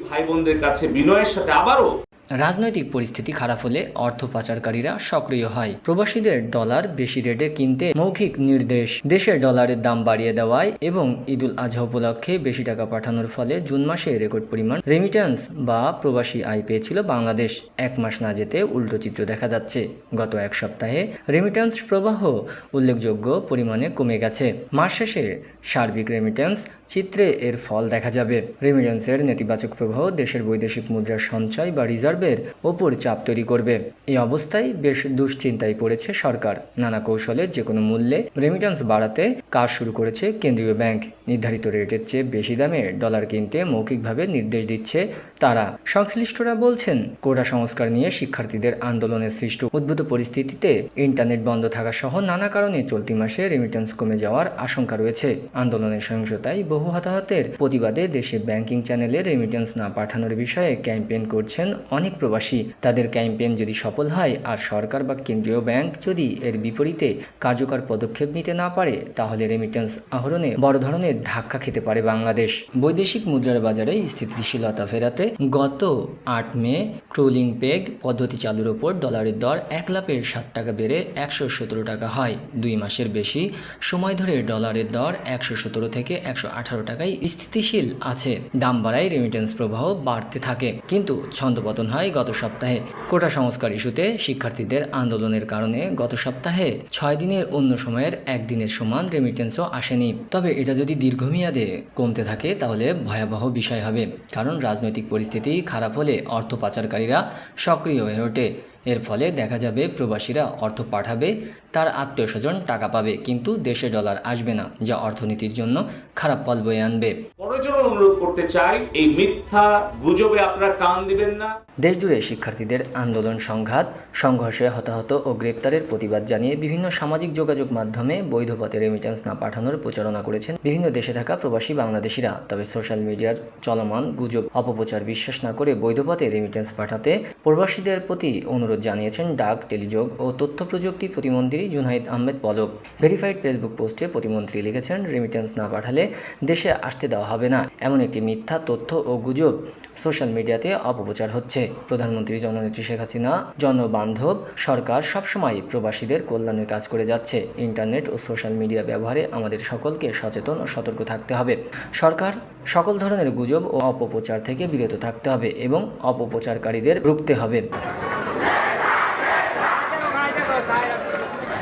ভাই বোনদের কাছে বিনয়ের সাথে আবারও রাজনৈতিক পরিস্থিতি খারাপ হলে অর্থ পাচারকারীরা সক্রিয় হয়। প্রবাসীদের ডলার বেশি রেটে কিনতে মৌখিক নির্দেশ। দেশের ডলারের দাম বাড়িয়ে দেওয়ায় এবং ঈদুল আজহা উপলক্ষে বেশি টাকা পাঠানোর ফলে জুন মাসে রেকর্ড পরিমাণ রেমিটেন্স বা প্রবাসী আয় পেয়েছিল বাংলাদেশ। এক মাস না যেতে উল্টো চিত্র দেখা যাচ্ছে। গত এক সপ্তাহে রেমিটেন্স প্রবাহ উল্লেখযোগ্য পরিমাণে কমে গেছে। মাস শেষে সার্বিক রেমিটেন্স চিত্রে এর ফল দেখা যাবে। রেমিটেন্সের নেতিবাচক প্রবাহ দেশের বৈদেশিক মুদ্রার সঞ্চয় বা রিজার্ভের ওপর চাপ তৈরি করবে। এই অবস্থায় বেশ দুশ্চিন্তায় পড়েছে সরকার। নানা কৌশলে যে কোনো মূল্যে রেমিটেন্স বাড়াতে কাজ শুরু করেছে কেন্দ্রীয় ব্যাংক। নির্ধারিত রেটের চেয়ে বেশি দামে ডলার কিনতে মৌখিকভাবে নির্দেশ দিচ্ছে তারা। সংশ্লিষ্টরা বলছেন, কোটা সংস্কার নিয়ে শিক্ষার্থীদের আন্দোলনের সৃষ্ট উদ্ভূত পরিস্থিতিতে ইন্টারনেট বন্ধ থাকা সহ নানা কারণে চলতি মাসে রেমিটেন্স কমে যাওয়ার আশঙ্কা রয়েছে। আন্দোলনের সহিংসতায় বহু হতাহতের প্রতিবাদে দেশে ব্যাংকিং চ্যানেলে রেমিটেন্স না পাঠানোর বিষয়ে ক্যাম্পেইন করছেন অনেক প্রবাসী। তাদের ক্যাম্পেইন যদি সফল হয় আর সরকার বা কেন্দ্রীয় ব্যাংক যদি এর বিপরীতে কার্যকর পদক্ষেপ নিতে না পারে, তাহলে রেমিটেন্স আহরণে বড় ধরনের ধাক্কা খেতে পারে বাংলাদেশ। বৈদেশিক মুদ্রার বাজারে স্থিতিশীলতা ফেরাতে গত আট মে ট্রোলিং পেগ পদ্ধতি চালুর ওপর ডলারের দর এক লাফে সাত টাকা বেড়ে একশো সতেরো টাকা হয়। দুই মাসের বেশি সময় ধরে ডলারের দর একশো সতেরো থেকে একশো আঠারো টাকায় স্থিতিশীল আছে। দাম বাড়ায় রেমিটেন্স প্রবাহ বাড়তে থাকে। কিন্তু ছন্দপতন হয় গত সপ্তাহে। কোটা সংস্কার ইস্যুতে শিক্ষার্থীদের আন্দোলনের কারণে গত সপ্তাহে ছয় দিনের অন্য সময়ের একদিনের সমান রেমিটেন্সও আসেনি। তবে এটা যদি দীর্ঘমেয়াদে কমতে থাকে, তাহলে ভয়াবহ বিষয় হবে। কারণ রাজনৈতিক পরিস্থিতি খারাপ হলে অর্থ পাচারকারীরা সক্রিয় হয়ে ওঠে। এর ফলে দেখা যাবে প্রবাসীরা অর্থ পাঠাবে, তার আত্মীয় স্বজন টাকা পাবে, কিন্তু দেশে ডলার আসবে না, যা অর্থনীতির জন্য খারাপ ফল বয়ে আনবে। প্রয়োজন অনুরোধ করতে চাই, এই মিথ্যা গুজবে আপনারা কান দিবেন না। দেশজুড়ে শিক্ষার্থীদের আন্দোলন সংঘাত, সংঘর্ষে হতাহত ও গ্রেপ্তারের প্রতিবাদ জানিয়ে বিভিন্ন সামাজিক যোগাযোগ মাধ্যমে বৈধ পথে রেমিটেন্স না পাঠানোর প্রচারণা করেছেন বিভিন্ন দেশে থাকা প্রবাসী বাংলাদেশিরা। তবে সোশ্যাল মিডিয়ার চলমান গুজব, অপপ্রচার বিশ্বাস না করে বৈধ পথে রেমিটেন্স পাঠাতে প্রবাসীদের প্রতি অনুরোধ জানিয়েছেন ডাক, টেলিযোগ ও তথ্য প্রযুক্তি প্রতিমন্ত্রী জুনাইদ আহমেদ পলক। ভেরিফাইড ফেসবুক পোস্টে প্রতিমন্ত্রী লিখেছেন রেমিটেন্স না পাঠালে দেশে আসতে দেওয়া হবে না। এমন একটি মিথ্যা তথ্য ও গুজব সোশ্যাল মিডিয়াতে অপপ্রচার হচ্ছে। প্রধানমন্ত্রী জননেত্রী শেখ হাসিনা, জনবান্ধব সরকার সবসময় প্রবাসীদের কল্যাণের কাজ করে যাচ্ছে। ইন্টারনেট ও সোশ্যাল মিডিয়া ব্যবহারে আমাদের সকলকে সচেতন ও সতর্ক থাকতে হবে। সরকার সকল ধরনের গুজব ও অপপ্রচার থেকে বিরত থাকতে হবে এবং অপপ্রচারকারীদের রুখতে হবে।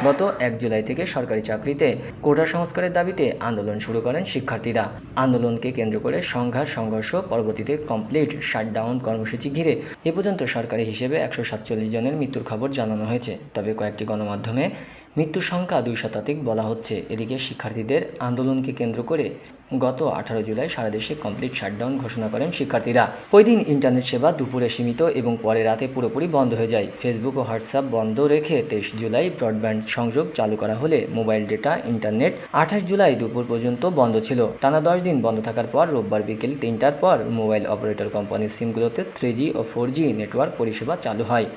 গত এক জুলাই থেকে সরকারি চাকরিতে। কোটা সংস্কারের দাবিতে আন্দোলন শুরু করেন শিক্ষার্থীরা। আন্দোলনকে কেন্দ্র করে সংঘাত, সংঘর্ষ পরবর্তীতে কমপ্লিট শাটডাউন কর্মসূচি ঘিরে। এ পর্যন্ত সরকারি হিসেবে একশো সাতচল্লিশ জনের মৃত্যুর খবর জানানো হয়েছে। তবে কয়েকটি গণমাধ্যমে মৃত্যুর সংখ্যা দুই শতাধিক বলা হচ্ছে। এদিকে শিক্ষার্থীদের আন্দোলনকে কেন্দ্র করে গত আঠারো জুলাই সারা দেশে কমপ্লিট শাটডাউন ঘোষণা করেন শিক্ষার্থীরা। ওই দিন ইন্টারনেট সেবা দুপুরে সীমিত এবং পরে রাতে পুরোপুরি বন্ধ হয়ে যায়। ফেসবুক ও হোয়াটসঅ্যাপ বন্ধ রেখে তেইশ জুলাই ব্রডব্যান্ড সংযোগ চালু করা হলে মোবাইল ডেটা, ইন্টারনেট আঠাশ জুলাই দুপুর পর্যন্ত বন্ধ ছিল। টানা দশ দিন বন্ধ থাকার পর রোববার বিকেল তিনটার পর মোবাইল অপারেটর কোম্পানির সিমগুলোতে থ্রি ও ফোর নেটওয়ার্ক পরিষেবা চালু হয়।